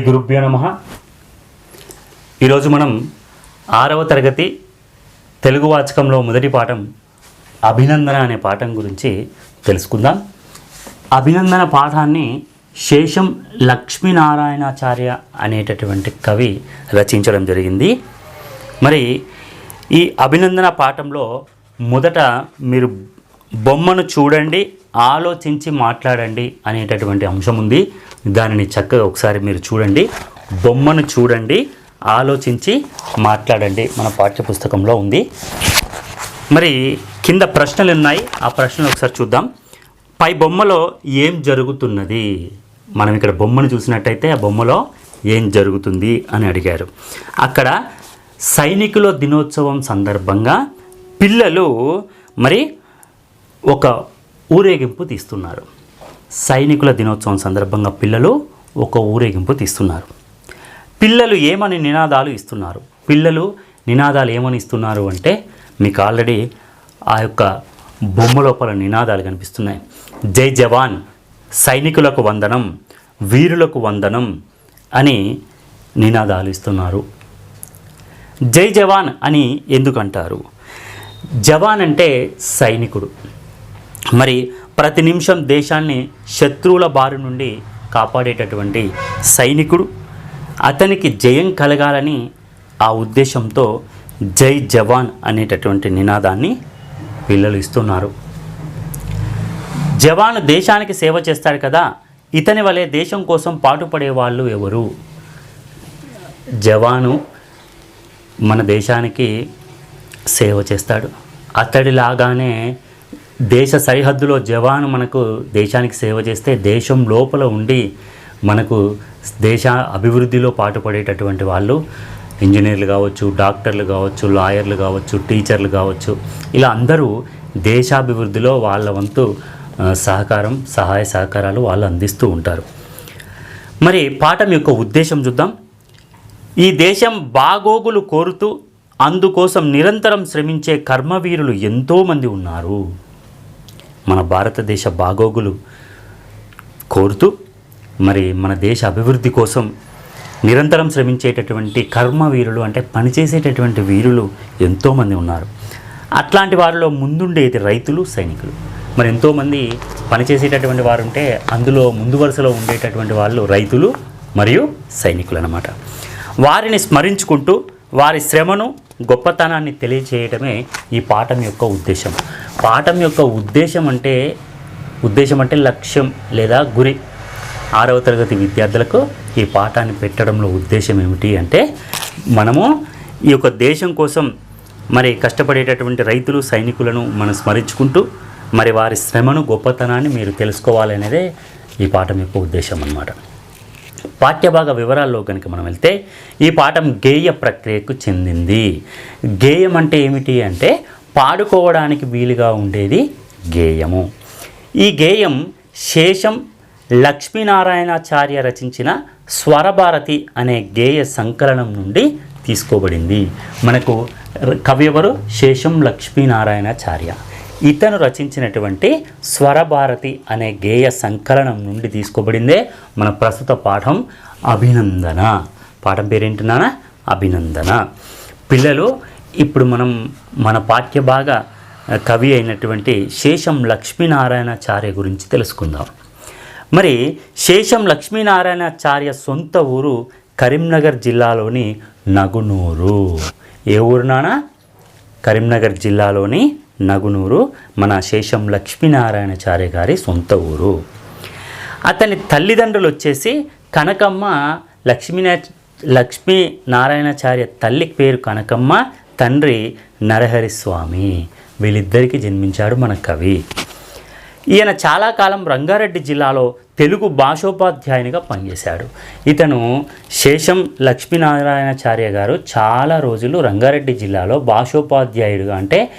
శ్రీ గురుభ్యో నమ. ఈరోజు మనం ఆరవ తరగతి తెలుగు వాచకంలో మొదటి పాఠం అభినందన అనే పాఠం గురించి తెలుసుకుందాం. అభినందన పాఠాన్ని శేషం లక్ష్మీనారాయణాచార్య అనేటటువంటి కవి రచించడం జరిగింది. మరి ఈ అభినందన పాఠంలో మొదట మీరు బొమ్మను చూడండి. ఆలోచించి మాట్లాడండి అనేటటువంటి అంశం ఉంది. దానిని చక్కగా ఒకసారి మీరు చూడండి. బొమ్మను చూడండి. ఆలోచించి మాట్లాడండి. మన పాఠ్యపుస్తకంలో ఉంది. మరి కింద ప్రశ్నలు ఉన్నాయి. ఆ ప్రశ్నలు ఒకసారి చూద్దాం. పై బొమ్మలో ఏం జరుగుతున్నది? మనం ఇక్కడ బొమ్మను చూసినట్టయితే ఆ బొమ్మలో ఏం జరుగుతుంది అని అడిగారు. అక్కడ సైనికుల దినోత్సవం సందర్భంగా పిల్లలు మరి ఒక ఊరేగింపు తీస్తున్నారు. సైనికుల దినోత్సవం సందర్భంగా పిల్లలు ఒక ఊరేగింపు తీస్తున్నారు. పిల్లలు ఏమని నినాదాలు ఇస్తున్నారు? పిల్లలు నినాదాలు ఏమని ఇస్తున్నారు అంటే మీకు ఆల్రెడీ ఆ యొక్క బొమ్మ లోపల నినాదాలు కనిపిస్తున్నాయి. జై జవాన్ సైనికులకు వందనం వీరులకు వందనం అని నినాదాలు ఇస్తున్నారు. జై జవాన్ అని ఎందుకంటారు? జవాన్ అంటే సైనికుడు. మరి ప్రతి నిమిషం దేశాన్ని శత్రువుల బారి నుండి కాపాడేటటువంటి సైనికుడు. అతనికి జయం కలగాలని ఆ ఉద్దేశంతో జై జవాన్ అనేటటువంటి నినాదాన్ని పిల్లలు ఇస్తున్నారు. జవాన్ దేశానికి సేవ చేస్తాడు కదా ఇతని వలె దేశం కోసం పాటుపడే వాళ్ళు ఎవరు? జవాను మన దేశానికి సేవ చేస్తాడు. అతడిలాగానే దేశ సరిహద్దులో జవాను మనకు దేశానికి సేవ చేస్తే దేశం లోపల ఉండి మనకు దేశ అభివృద్ధిలో పాటుపడేటటువంటి వాళ్ళు ఇంజనీర్లు కావచ్చు డాక్టర్లు కావచ్చు లాయర్లు కావచ్చు టీచర్లు కావచ్చు. ఇలా అందరూ దేశాభివృద్ధిలో వాళ్ళ వంతు సహకారం సహాయ సహకారాలు వాళ్ళు అందిస్తూ ఉంటారు. మరి పాఠం యొక్క ఉద్దేశం చూద్దాం. ఈ దేశం బాగోగులు కోరుతూ అందుకోసం నిరంతరం శ్రమించే కర్మవీరులు ఎంతోమంది ఉన్నారు. మన భారతదేశ బాగోగులు కోరుతూ మరి మన దేశ అభివృద్ధి కోసం నిరంతరం శ్రమించేటటువంటి కర్మవీరులు అంటే పనిచేసేటటువంటి వీరులు ఎంతోమంది ఉన్నారు. అట్లాంటి వారిలో ముందుండేది రైతులు సైనికులు. మరి ఎంతోమంది పనిచేసేటటువంటి వారు ఉంటే అందులో ముందు వరుసలో ఉండేటటువంటి వాళ్ళు రైతులు మరియు సైనికులు అన్నమాట. వారిని స్మరించుకుంటూ వారి శ్రమను గొప్పతనాన్ని తెలియచేయడమే ఈ పాఠం యొక్క ఉద్దేశం. పాఠం యొక్క ఉద్దేశం అంటే ఉద్దేశం అంటే లక్ష్యం లేదా గురి. ఆరవ తరగతి విద్యార్థులకు ఈ పాఠాన్ని పెట్టడంలో ఉద్దేశం ఏమిటి అంటే మనము ఈ యొక్క దేశం కోసం మరి కష్టపడేటటువంటి రైతులు సైనికులను మనం స్మరించుకుంటూ మరి వారి శ్రమను గొప్పతనాన్ని మీరు తెలుసుకోవాలనేదే ఈ పాఠం యొక్క ఉద్దేశం అన్నమాట. పాఠ్యభాగ వివరాల్లో కనుక మనం వెళ్తే ఈ పాఠం గేయ ప్రక్రియకు చెందింది. గేయం అంటే ఏమిటి అంటే పాడుకోవడానికి వీలుగా ఉండేది గేయము. ఈ గేయం శేషం లక్ష్మీనారాయణాచార్య రచించిన స్వరభారతి అనే గేయ సంకలనం నుండి తీసుకోబడింది. మనకు ర- కవి శేషం లక్ష్మీనారాయణాచార్య. ఇతను రచించినటువంటి స్వరభారతి అనే గేయ సంకలనం నుండి తీసుకోబడిందే మన ప్రస్తుత పాఠం అభినందన. పాఠం పేరేంటున్నానా అభినందన. పిల్లలు ఇప్పుడు మనం మన పాఠ్య భాగ కవి అయినటువంటి శేషం లక్ష్మీనారాయణాచార్య గురించి తెలుసుకుందాం. మరి శేషం లక్ష్మీనారాయణాచార్య సొంత ఊరు కరీంనగర్ జిల్లాలోని నగునూరు. ఏ ఊరు నానా? కరీంనగర్ జిల్లాలోని నగునూరు మన శేషం లక్ష్మీనారాయణాచార్య గారి సొంత ఊరు. అతని తల్లిదండ్రులు వచ్చేసి కనకమ్మ లక్ష్మీనా లక్ష్మీ నారాయణాచార్య తల్లి పేరు కనకమ్మ తండ్రి నరహరి స్వామి. వీళ్ళిద్దరికీ జన్మించాడు మన కవి. ఈయన చాలా కాలం రంగారెడ్డి జిల్లాలో తెలుగు భాషోపాధ్యాయునిగా పనిచేశాడు. ఇతను శేషం లక్ష్మీనారాయణాచార్య గారు చాలా రోజులు రంగారెడ్డి జిల్లాలో భాషోపాధ్యాయుడుగా అంటే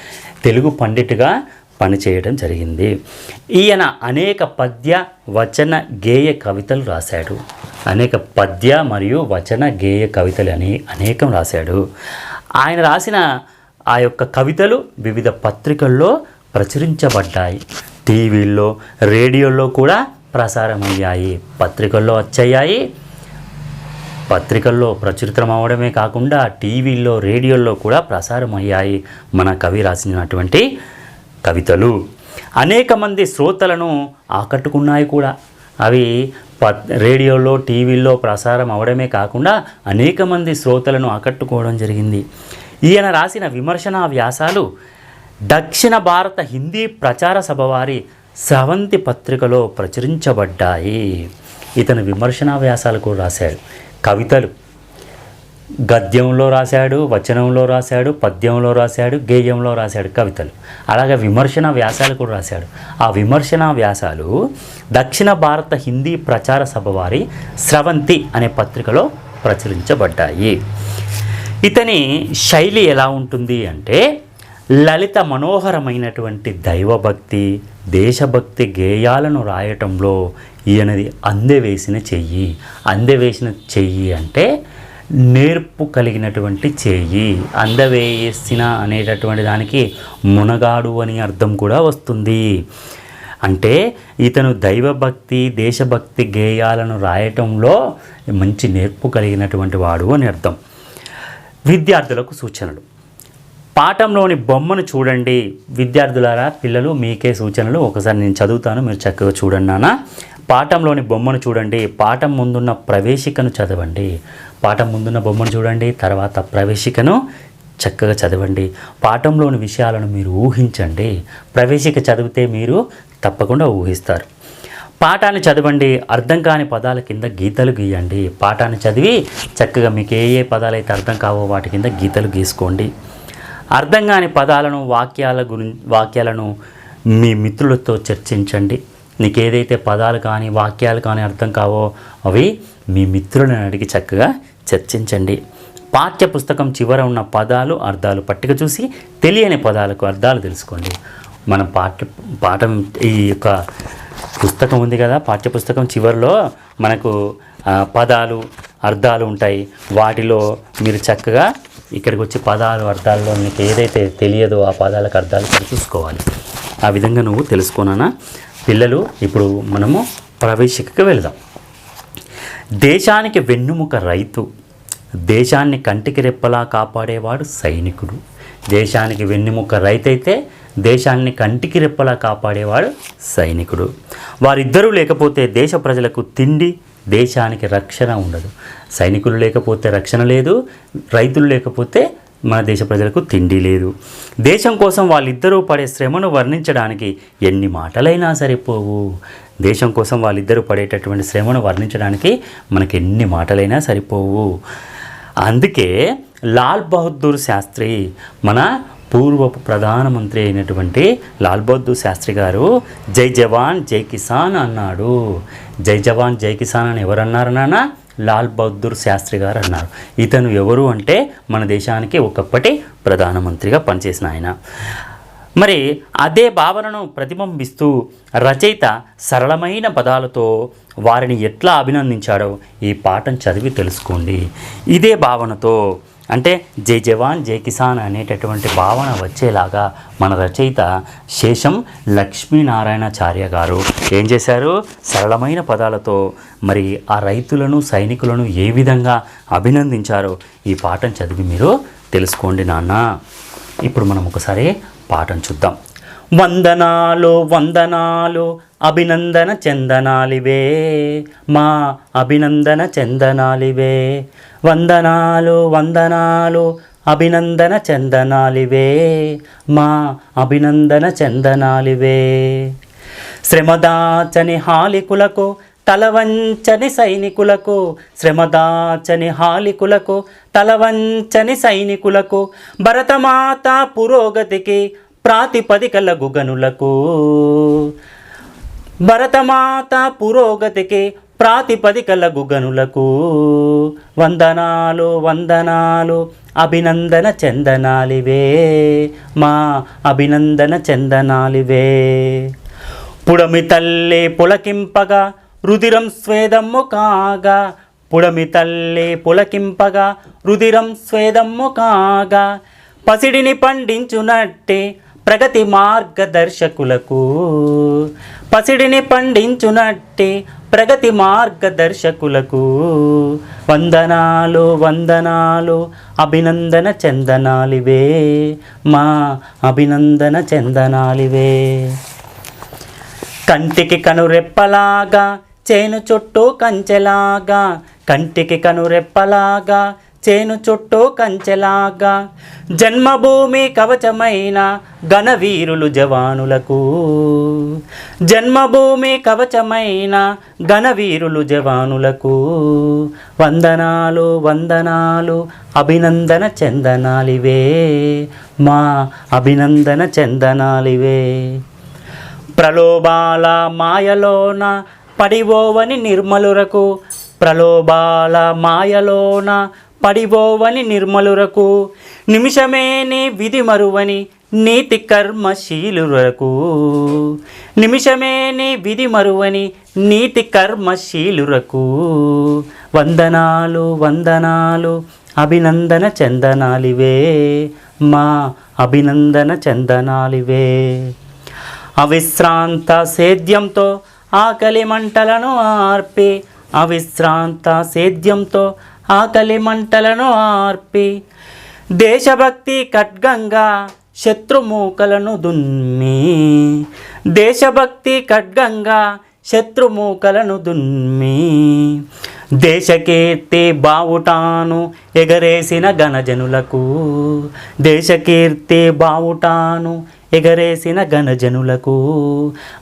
తెలుగు పండితుగా పనిచేయడం జరిగింది. ఈయన అనేక పద్య వచన గేయ కవితలు రాశాడు. అనేక పద్య మరియు వచన గేయ కవితలు అని అనేకం రాశాడు. ఆయన రాసిన ఆ యొక్క కవితలు వివిధ పత్రికల్లో ప్రచురించబడ్డాయి. టీవీల్లో రేడియోల్లో కూడా ప్రసారమయ్యాయి. పత్రికల్లో వచ్చాయి పత్రికల్లో ప్రచురితం అవడమే కాకుండా టీవీల్లో రేడియోల్లో కూడా ప్రసారం అయ్యాయి మన కవి రాసినటువంటి కవితలు. అనేక మంది శ్రోతలను ఆకట్టుకున్నాయి కూడా. అవి ప రేడియోలో టీవీల్లో ప్రసారం అవడమే కాకుండా అనేక మంది శ్రోతలను ఆకట్టుకోవడం జరిగింది. ఈయన రాసిన విమర్శనా వ్యాసాలు దక్షిణ భారత హిందీ ప్రచార సభ వారి స్రవంతి పత్రికలో ప్రచురించబడ్డాయి. ఇతను విమర్శనా వ్యాసాలు కూడా రాశాడు. కవితలు. గద్యంలో రాశాడు వచనంలో రాశాడు పద్యంలో రాశాడు గేయంలో రాశాడు కవితలు. అలాగే విమర్శన వ్యాసాలు కూడా రాశాడు. ఆ విమర్శన వ్యాసాలు దక్షిణ భారత హిందీ ప్రచార సభ వారి స్రవంతి అనే పత్రికలో ప్రచురించబడ్డాయి. ఇతని శైలి ఎలా ఉంటుంది అంటే లలిత మనోహరమైనటువంటి దైవభక్తి దేశభక్తి గేయాలను రాయటంలో ఈయనది అందెవేసిన చెయ్యి. అందెవేసిన చెయ్యి అంటే నేర్పు కలిగినటువంటి చేయి. అందవేసిన అనేటటువంటి దానికి మునగాడు అని అర్థం కూడా వస్తుంది. అంటే ఇతను దైవభక్తి దేశభక్తి గేయాలను రాయటంలో మంచి నేర్పు కలిగినటువంటి వాడు అని అర్థం. విద్యార్థులకు సూచనలు. పాఠంలోని బొమ్మను చూడండి. విద్యార్థులారా పిల్లలు మీకే సూచనలు. ఒకసారి నేను చదువుతాను మీరు చక్కగా చూడండి నాన్న. పాఠంలోని బొమ్మను చూడండి. పాఠం ముందున్న ప్రవేశికను చదవండి. పాఠం ముందున్న బొమ్మను చూడండి తర్వాత ప్రవేశికను చక్కగా చదవండి. పాఠంలోని విషయాలను మీరు ఊహించండి. ప్రవేశిక చదివితే మీరు తప్పకుండా ఊహిస్తారు. పాఠాన్ని చదవండి అర్థం కాని పదాల కింద గీతలు గీయండి. పాఠాన్ని చదివి చక్కగా మీకు ఏ ఏ పదాలు అయితే అర్థం కావో వాటి కింద గీతలు గీసుకోండి. అర్థం కాని పదాలను వాక్యాల గురి వాక్యాలను మీ మిత్రులతో చర్చించండి. నీకు ఏదైతే పదాలు కానీ వాక్యాలు కానీ అర్థం కావో అవి మీ మిత్రులను అడిగి చక్కగా చర్చించండి. పాఠ్య పుస్తకం చివర ఉన్న పదాలు అర్థాలు పట్టిక చూసి తెలియని పదాలకు అర్థాలు తెలుసుకోండి. మనం పాఠ్య పాఠం ఈ యొక్క పుస్తకం ఉంది కదా పాఠ్యపుస్తకం చివరిలో మనకు పదాలు అర్థాలు ఉంటాయి. వాటిలో మీరు చక్కగా ఇక్కడికి వచ్చి పదాలు అర్థాల్లో నీకు ఏదైతే తెలియదో ఆ పదాలకు అర్థాలు కూడా చూసుకోవాలి. ఆ విధంగా నువ్వు తెలుసుకోనా పిల్లలు ఇప్పుడు మనము ప్రవేశికకి వెళదాం. దేశానికి వెన్నుముక రైతు దేశాన్ని కంటికి రెప్పలా కాపాడేవాడు సైనికుడు. దేశానికి వెన్నుముక రైతైతే దేశాన్ని కంటికి రెప్పలా కాపాడేవాడు సైనికుడు. వారిద్దరూ లేకపోతే దేశ ప్రజలకు తిండి దేశానికి రక్షణ ఉండదు. సైనికులు లేకపోతే రక్షణ లేదు రైతులు లేకపోతే మన దేశ ప్రజలకు తిండి లేదు. దేశం కోసం వాళ్ళిద్దరూ పడే శ్రమను వర్ణించడానికి ఎన్ని మాటలైనా సరిపోవు. దేశం కోసం వాళ్ళిద్దరూ పడేటటువంటి శ్రమను వర్ణించడానికి మనకి ఎన్ని మాటలైనా సరిపోవు. అందుకే లాల్ బహదూర్ శాస్త్రి మన పూర్వపు ప్రధానమంత్రి అయినటువంటి లాల్ బహదూర్ శాస్త్రి గారు జై జవాన్ జై కిసాన్ అన్నాడు. జై జవాన్ జై కిసాన్ అని ఎవరు అన్నారు నాన్న? లాల్ బహదూర్ శాస్త్రి గారు అన్నారు. ఇతను ఎవరు అంటే మన దేశానికి ఒకప్పటి ప్రధానమంత్రిగా పనిచేసిన ఆయన. మరి అదే భావనను ప్రతిబింబిస్తూ రచయిత సరళమైన పదాలతో వారిని ఎట్లా అభినందించాడో ఈ పాఠం చదివి తెలుసుకోండి. ఇదే భావనతో అంటే జై జవాన్ జై కిసాన్ అనేటటువంటి భావన వచ్చేలాగా మన రచయిత శేషం లక్ష్మీనారాయణాచార్య గారు ఏం చేశారు? సరళమైన పదాలతో మరి ఆ రైతులను సైనికులను ఏ విధంగా అభినందించారో ఈ పాఠం చదివి మీరు తెలుసుకోండి నాన్న. ఇప్పుడు మనం ఒకసారి పాఠం చూద్దాం. వందనాలు వందనాలు అభినందన చందనాలివే. మా అభినందన చందనాలివే. వందనాలు వందనాలు అభినందన చందనాలివే. మా అభినందన చందనాలివే. శ్రమదాచని హాలికులకు తలవంచని సైనికులకు శ్రమదాచని హాలికులకు తలవంచని సైనికులకు భరతమాత పురోగతికి ప్రాతిపదికల గుగనులకు. భరతమాత పురోగతికి ప్రాతిపదికల గుగనులకు. వందనాలు వందనాలు అభినందన చందనాలివే. మా అభినందన చందనాలివే. పుడమి తల్లి పులకింపగా రుదిరం స్వేదమ్ము కాగా. పుడమి తల్లి పులకింపగా రుదిరం స్వేదమ్ము కాగా. పసిడిని పండించునట్టే ప్రగతి మార్గదర్శకులకు. పసిడిని పండించునట్టి ప్రగతి మార్గదర్శకులకు. వందనాలు వందనాలు అభినందన చందనాలివే. మా అభినందన చందనాలివే. కంటికి కనురెప్పలాగా చేను చుట్టూ కంచెలాగా కంటికి కనురెప్పలాగా చేను చుట్టూ కంచెలాగా జన్మభూమి కవచమైన ఘనవీరులు జవానులకు. జన్మభూమి కవచమైన ఘనవీరులు జవానులకు. వందనాలు వందనాలు అభినందన చందనాలివే. మా అభినందన చందనాలివే. ప్రలోభాల మాయలోన పడిపోవని నిర్మలురకు ప్రలోభాల మాయలోన పడిపోవని నిర్మలురకు నిమిషమేని విధి మరువని నీతి కర్మశీలురకు. నిమిషమేని విధి మరువని నీతి కర్మశీలురకు. వందనాలు వందనాలు అభినందన చందనాలివే. మా అభినందన చందనాలివే. అవిశ్రాంత సేద్యంతో ఆకలి మంటలను ఆర్పి అవిశ్రాంత సేద్యంతో ఆకలి మంటలను ఆర్పి దేశభక్తి ఖడ్గంగా శత్రుమూకలను దున్ని దేశభక్తి ఖడ్గంగా శత్రుమూకలను దున్ని. దేశకీర్తి బావుటాను ఎగరేసిన ఘనజనులకు దేశకీర్తి బావుటాను ఎగరేసిన ఘనజనులకు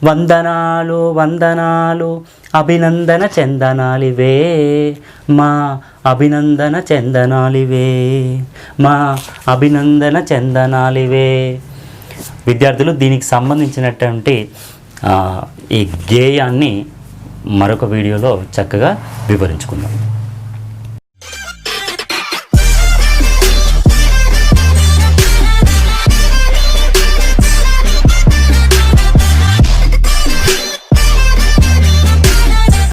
వందనాలు వందనాలు. అభినందన చందనాలివే. మా అభినందన చందనాలివే. మా అభినందన చందనాలివే. విద్యార్థులు దీనికి సంబంధించినటువంటి ఈ గేయాన్ని మరొక వీడియోలో చక్కగా వివరించుకుందాం.